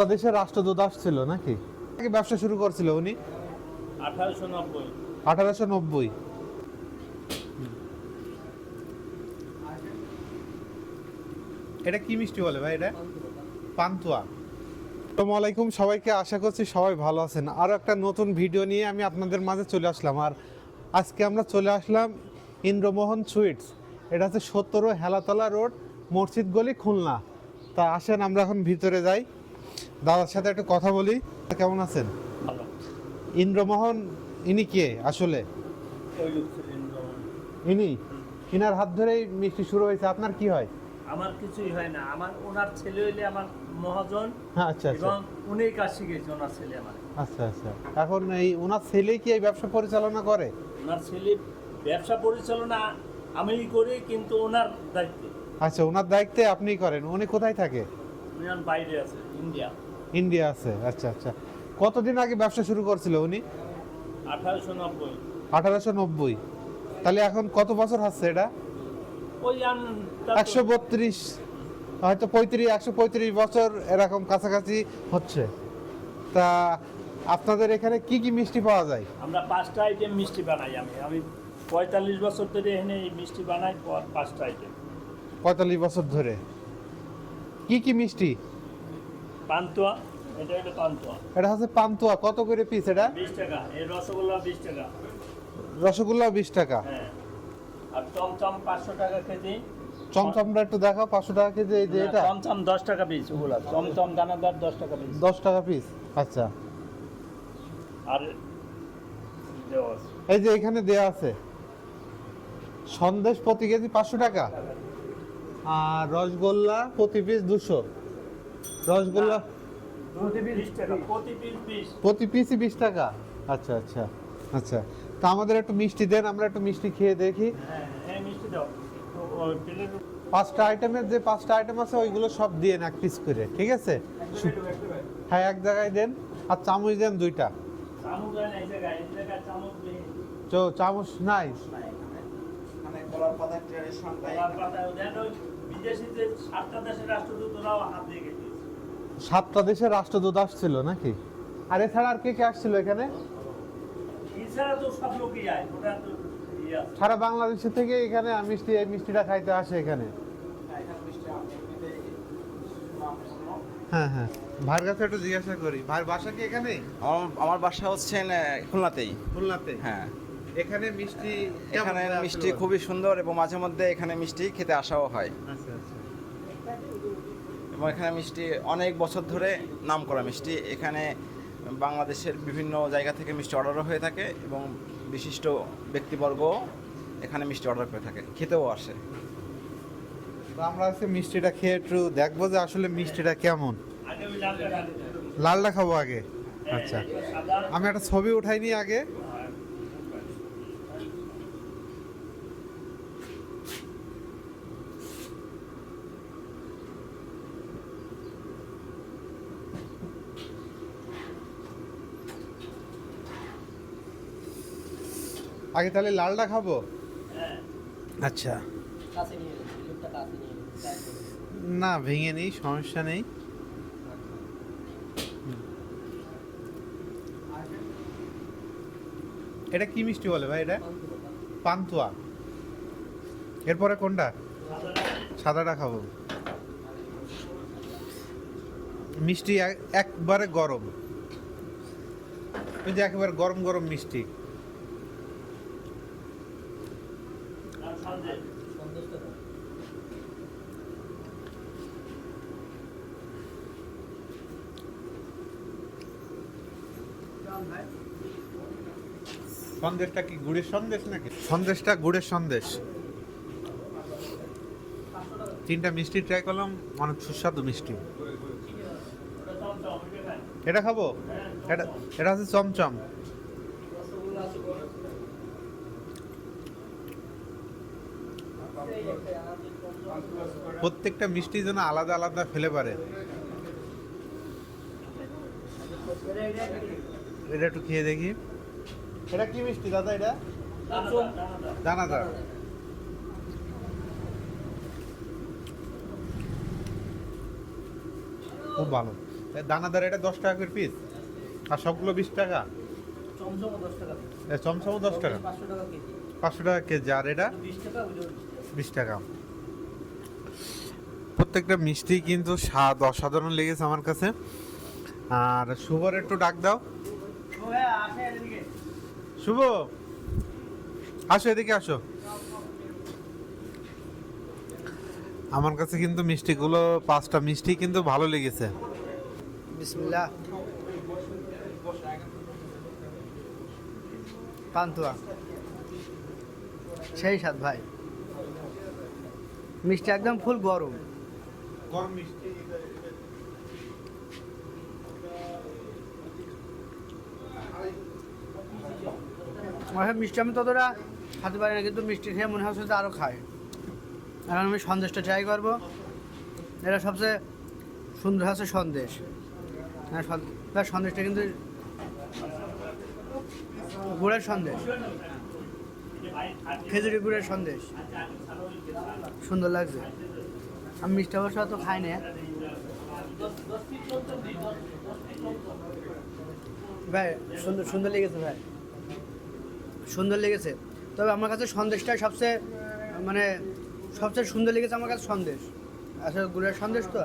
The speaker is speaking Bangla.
সাতটা দেশের রাষ্ট্রদূত আসছিল নাকি? ব্যবসা শুরু করছিল উনি? আঠারোশো নব্বই। আঠারোশো নব্বই। এটা কি মিষ্টি বলে ভাই এটা? পান্তুয়া। আসসালামু আলাইকুম সবাইকে আশা করছি সবাই ভালো আছেন। আরও একটা নতুন ভিডিও নিয়ে আমি আপনাদের মাঝে চলে আসলাম। আর আজকে আমরা চলে আসলাম ইন্দ্রমোহন সুইটস। এটা হচ্ছে সত্তর হেলাতলা রোড মসজিদ গলি খুলনা। তা আসেন আমরা এখন ভিতরে যাই। দাদার সাথে একটু কথা বলি। কেমন আছেন? ইন্দ্রমোহন ইনি কে আসলে। ইনি? ইনার হাত ধরেই মিষ্টি শুরু হয়েছে আপনার কি হয়? আমার কিছুই হয় না। আমার ওনার ছেলে হইলে আমার মহাজন হ্যাঁ আচ্ছা আচ্ছা। এবং উনি কাজ শিখেছে ওনার ছেলে আমার। আচ্ছা আচ্ছা। এখন এই ওনার ছেলে কি এই ব্যবসা পরিচালনা করে? ওনার ছেলে ব্যবসা পরিচালনা আমি করি কিন্তু ওনার দায়িত্বে। আচ্ছা ওনার দায়িত্বে আপনিই করেন। উনি কোথায় থাকে? উনি বাইরে আছে ইন্ডিয়া। ইন্ডিয়া আছে আচ্ছা আচ্ছা। কতদিন আগে ব্যবসা শুরু করছিল উনি? আঠারোশো নব্বই। আঠারোশো নব্বই। তাহলে এখন কত বছর হচ্ছে এটা? একশো বত্রিশ হয়তো পঁয়ত্রিশ একশো পঁয়ত্রিশ বছর এরকম কাছাকাছি হচ্ছে। তা আপনাদের এখানে কি কি মিষ্টি পাওয়া যায়? আমরা পাঁচটা আইটেম মিষ্টি বানাই আমি। আমি পঁয়তাল্লিশ বছর ধরে এখানে এই মিষ্টি বানাই পাঁচটা আইটেম পঁয়তাল্লিশ বছর ধরে। কি কি মিষ্টি? পান্তুয়া এটা হলো পান্তুয়া। এটা হচ্ছে পান্তুয়া কত করে পিস এটা? বিশ টাকা এই রসগোল্লা বিশ টাকা। রসগোল্লা বিশ টাকা। হ্যাঁ। আর চমচম পাঁচশো টাকা কেজি। চমচমটা একটু দেখাও পাঁচশো টাকা কেজি এই যে এটা? চমচম দশ টাকা পিস ওগুলা। চমচম দানাদার দশ টাকা পিস দশ টাকা পিস আচ্ছা। আর এই যে এখানে দেয়া আছে সন্দেশ প্রতি কেজি পাঁচশো টাকা। আর রসগোল্লা প্রতি পিস দুশো। রসগোল্লা প্রতি পিস বিশ টাকা। আচ্ছা আচ্ছা আচ্ছা। তা আমাদের একটু মিষ্টি দেন আমরা একটু মিষ্টি খেয়ে দেখি। হ্যাঁ হ্যাঁ মিষ্টি দাও। তো ওই প্লেটের পাঁচটা আইটেমের যে পাঁচটা আইটেম আছে ওইগুলো সব দিয়ে এক পিস করে ঠিক আছে? হ্যাঁ এক জায়গায় দেন। আর চামচ দেন দুইটা। তো চামচ নাই? মানে কলার পাতার ট্রেডিশন কলার পাতায় দেন ওই বিদেশি যে সাতটা দেশের রাষ্ট্রদূত ওরাও হাত দিয়ে গেছে সাতটা দেশের রাষ্ট্রদূত আসছিল নাকি? আর এছাড়া আর কে কে আসছিল এখানে? এছাড়া তো সব লোকই আয় ওটা তো ইয়ে সারা বাংলাদেশ থেকে এখানে মিষ্টি এই মিষ্টিটা খাইতে আসে এখানে। হ্যাঁ হ্যাঁ ভাইয়ের কাছে একটু জিজ্ঞাসা করি ভাইয়ের বাসা কি এখানে? আমার আমার বাসা হচ্ছেন আহ, খুলনাতেই। খুলনাতে হ্যাঁ। এখানে মিষ্টি এখানে মিষ্টি খুবই সুন্দর এবং মাঝে মধ্যে এখানে মিষ্টি খেতে আসাও হয়। আচ্ছা আচ্ছা। এখানে মিষ্টি অনেক বছর ধরে নাম করা মিষ্টি। এখানে বাংলাদেশের বিভিন্ন জায়গা থেকে মিষ্টি অর্ডারও হয়ে থাকে এবং বিশিষ্ট ব্যক্তিবর্গ এখানে মিষ্টি অর্ডার করে থাকে, খেতেও আসে। আমরা আজকে মিষ্টিটা খেয়ে একটু দেখব যে আসলে মিষ্টিটা কেমন। লালটা খাব আগে। আচ্ছা। আমি একটা ছবি উঠাইনি আগে। আগে তাহলে লালটা খাব? হ্যাঁ। আচ্ছা। না ভেঙে নেই সমস্যা নেই। এটা কি মিষ্টি বলে ভাই এটা? পান্তুয়া। এরপরে কোনটা? সাদাটা খাব। মিষ্টি এক- একবারে গরম। ওই যে একেবারে গরম গরম মিষ্টি আর সন্দেশ সন্তুষ্ট তো? সন্দেশটা কি গুড়ের সন্দেশ নাকি? সন্দেশটা গুড়ের সন্দেশ। তিনটা মিষ্টি ট্রাই করলাম, অনেক সুস্বাদু মিষ্টি। এটা খাব? এটা এটা হচ্ছে চমচম রসগোল্লা আছে বড়। এই একটা আমাদের কম- প্রত্যেকটা মিষ্টি যেন আলাদা আলাদা ফেলে পারে। এটা একটু খেয়ে দেখি। এটা কি মিষ্টি দাদা এটা? দানাদার, খুব ভালো। দানাদার এটা দশ টাকা করে পিস আর সবগুলো বিশ টাকা? চমচমও দশ টাকা। এ চমচমও দশ টাকা। পাঁচশো টাকা কেজি। পাঁচশো টাকা কেজি। আর এটা? বিশ টাকা বিশ টাকা। প্রত্যেকটা মিষ্টি কিন্তু স্বাদ অসাধারণ লেগেছে আমার কাছে। আর শুভর একটু ডাক দাও। শুভ আসো এদিকে আসো। আমার কাছে কিন্তু মিষ্টিগুলো পাঁচটা মিষ্টি কিন্তু ভালো লেগেছে। বিসমিল্লাহ। পান্তুয়া সেই স্বাদ ভাই। মিষ্টি একদম ফুল গরম। গরম মিষ্টি। আমার মিষ্টি আমি ততটা খেতে পারি না কিন্তু মিষ্টি খেয়ে মনে হচ্ছে আরও খাই এখন আমি সন্দেশটা ট্রাই করব। এটা সবচেয়ে সুন্দর হচ্ছে সন্দেশ। হ্যাঁ সন্দেশটা কিন্তু গুড়ের সন্দেশ। খেজুরি গুড়ের সন্দেশ। সুন্দর লাগছে। আমি মিষ্টি অবশ্য তো খাই না। ভাই, সুন্দর সুন্দর লেগেছে ভাই। সুন্দর লেগেছে। তবে আমার কাছে সন্দেশটা সবচেয়ে মানে সবচেয়ে সুন্দর লেগেছে আমার কাছে সন্দেশ। আসলে গুড়ের সন্দেশ তো?